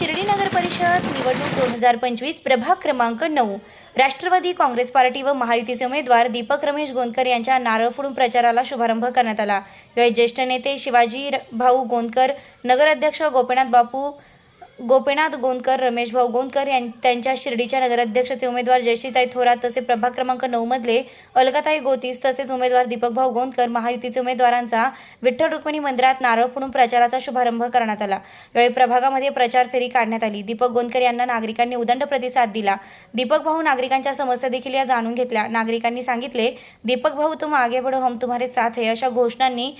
शिर्डी नगर परिषद निवडणूक दोन हजार पंचवीस प्रभाग क्रमांक नऊ. राष्ट्रवादी काँग्रेस पार्टी व महायुतीचे उमेदवार दीपक रमेश गोंदकर यांच्या नारळ फोडून प्रचाराला शुभारंभ करण्यात आला. यावेळी ज्येष्ठ नेते शिवाजी भाऊ गोंदकर नगराध्यक्ष गोपीनाथ बापू गोपीनाथ गोंदकर रमेश भाऊ गोंदकर यां त्यांच्या शिर्डीच्या नगराध्यक्षाचे उमेदवार जयश्रीताई थोरात तसे प्रभाग क्रमांक नऊमधले अलकाताई गोतीस तसेच उमेदवार दीपक भाऊ गोंदकर महायुतीचे उमेदवारांचा विठ्ठल रुक्मिणी मंदिरात नारळ फोडून प्रचाराचा शुभारंभ करण्यात आला. यावेळी प्रभागामध्ये प्रचार फेरी काढण्यात आली. दीपक गोंदकर यांना नागरिकांनी उदंड प्रतिसाद दिला. दीपक भाऊ नागरिकांच्या समस्या देखील या जाणून घेतल्या. नागरिकांनी सांगितले दीपक भाऊ तुम आगे बढ़ो हम तुम्हारे साथ है. अशा घोषणांनी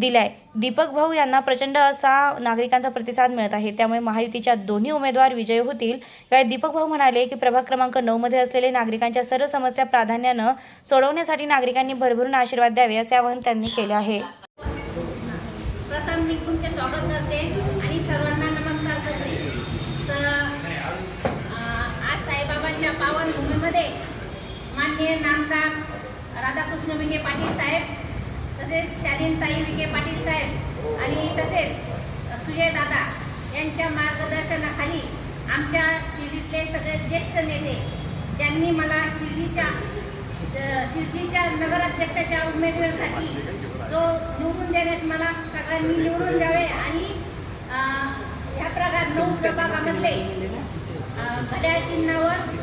दिलाय. दीपक भाऊ यांना प्रचंड असा नागरिकांचा प्रतिसाद मिळत आहे. त्यामुळे महायुतीच्या दोन्ही उमेदवार विजयी होतील. यावेळी दीपक भाऊ म्हणाले की प्रभाग क्रमांक नऊ मध्ये असलेले नागरिकांच्या सर्व समस्या प्राधान्यानं सोडवण्यासाठी नागरिकांनी भरभरून आशीर्वाद द्यावे असे आवाहन त्यांनी केले आहे. प्रथम मी तुमचे स्वागत करते आणि सर्वांना नमस्कार करते. आज साईबाबांच्या पावन भूमीमध्ये माननीय नामदार राधाकृष्ण विखे पाटील साहेब तसेच शालीनताई विखे पाटील साहेब आणि तसेच सुजय दादा यांच्या मार्गदर्शनाखाली आमच्या शिर्डीतले सगळे ज्येष्ठ नेते ज्यांनी मला शिर्डीच्या शिर्डीच्या नगराध्यक्षाच्या उमेदवारीसाठी जो निवडून देण्यात मला सगळ्यांनी निवडून द्यावे आणि ह्या प्रकार नऊ प्रभागामधले घड्याळ चिन्हावर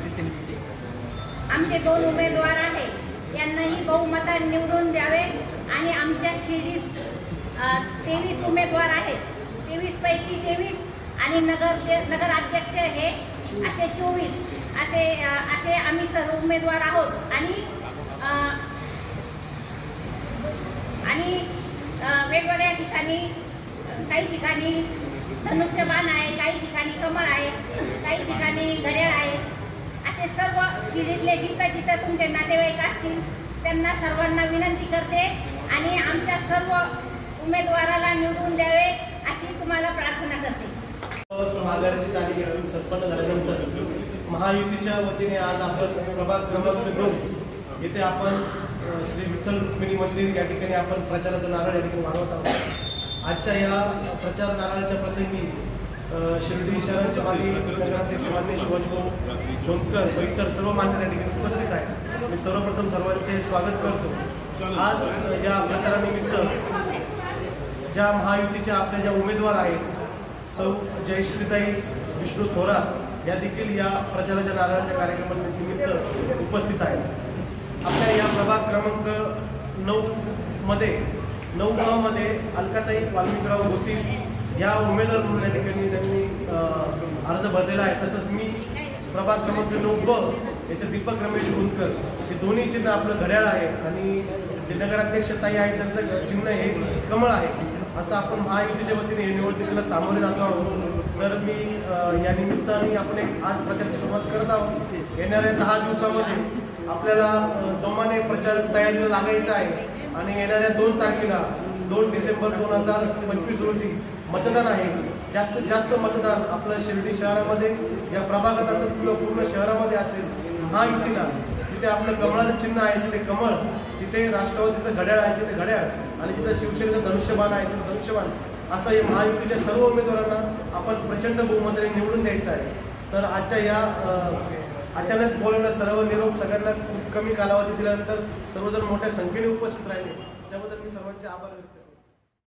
आमचे दोन उमेदवार आहे. यांनाही बहुमतात निवडून द्यावे आणि आमच्या शिर्डीत तेवीस उमेदवार आहेत. तेवीसपैकी तेवीस आणि नगर नगराध्यक्ष हे असे चोवीस असे असे आम्ही सर्व उमेदवार आहोत. आणि आणि वेगवेगळ्या ठिकाणी काही ठिकाणी धनुष्यबाण आहे काही ठिकाणी कमळ आहे काही ठिकाणी घड्याळ आहे. असे सर्व शिडीतले जिथं जिथं तुमचे नातेवाईक असतील त्यांना सर्वांना विनंती करते आणि आमच्या सर्व उमेदवाराला निवडून द्यावे अशी तुम्हाला प्रार्थना करते. आघाडीची तारीख यावेळी संपन्न झाल्यानंतर महायुतीच्या वतीने आज आपण प्रभाग क्रमांक नऊ येथे आपण श्री विठ्ठल रुक्मिणी मंदिर या ठिकाणी आपण प्रचाराचा नारळ या ठिकाणी वाढवत आहोत. आजच्या या प्रचार नारळाच्या प्रसंगी शिर्डी शहराचे माजी नगराध्यक्ष मान्य शिवाजीभाऊ गोंदकर व इतर सर्व मान्य ठिकाणी उपस्थित आहेत. मी सर्वप्रथम सर्वांचे स्वागत करतो. आज या प्रचारानिमित्त ज्या महायुतीच्या आपल्या ज्या उमेदवार आहेत सौ जयश्रीताई विष्णू थोरात या देखील या प्रचाराच्या नारळाच्या कार्यक्रमानिमित्त उपस्थित आहेत. आपल्या या प्रभाग क्रमांक नऊ मध्ये नऊ ब मध्ये अलकाताई वाल्मिकराव गोतीस या उमेदवार म्हणून या ठिकाणी त्यांनी अर्ज भरलेला आहे. तसंच मी प्रभाग क्रमांक नऊ ब याचे दीपक रमेश गुंदकर हे दोन्ही चिन्ह आपलं घड्याळ आहे आणि जे नगराध्यक्ष ताई आहे त्यांचं चिन्ह हे कमळ आहे. असं आपण महायुतीच्या वतीने हे निवडणुकीला सामोरे जातो आहोत. तर मी या निमित्ताने आपण एक आज प्रचाराची सुरुवात करत आहोत. येणाऱ्या दहा दिवसामध्ये आपल्याला जोमाने प्रचार तयारीला लागायचं आहे. आणि येणाऱ्या दोन तारखेला दोन डिसेंबर दोन हजार पंचवीस रोजी मतदान आहे. जास्तीत जास्त मतदान आपलं शिर्डी शहरामध्ये या प्रभागात असेल किंवा पूर्ण शहरामध्ये असेल महायुतीला जिथे आपलं कमळाचं चिन्ह आहे तिथे कमळ जिथे राष्ट्रवादीचं घड्याळ आहे तिथे घड्याळ आणि जिथे शिवसेनेचं धनुष्यबाण आहे तिथे धनुष्यबाण असं या महायुतीच्या सर्व उमेदवारांना आपण प्रचंड बहुमताने निवडून द्यायचं आहे. तर आजच्या या अचानक बोलणं सर्व निरोप सगळ्यांना खूप कमी कालावधी दिल्यानंतर सर्वजण मोठ्या संख्येने उपस्थित राहिले. त्याबद्दल मी सर्वांचे आभार व्यक्त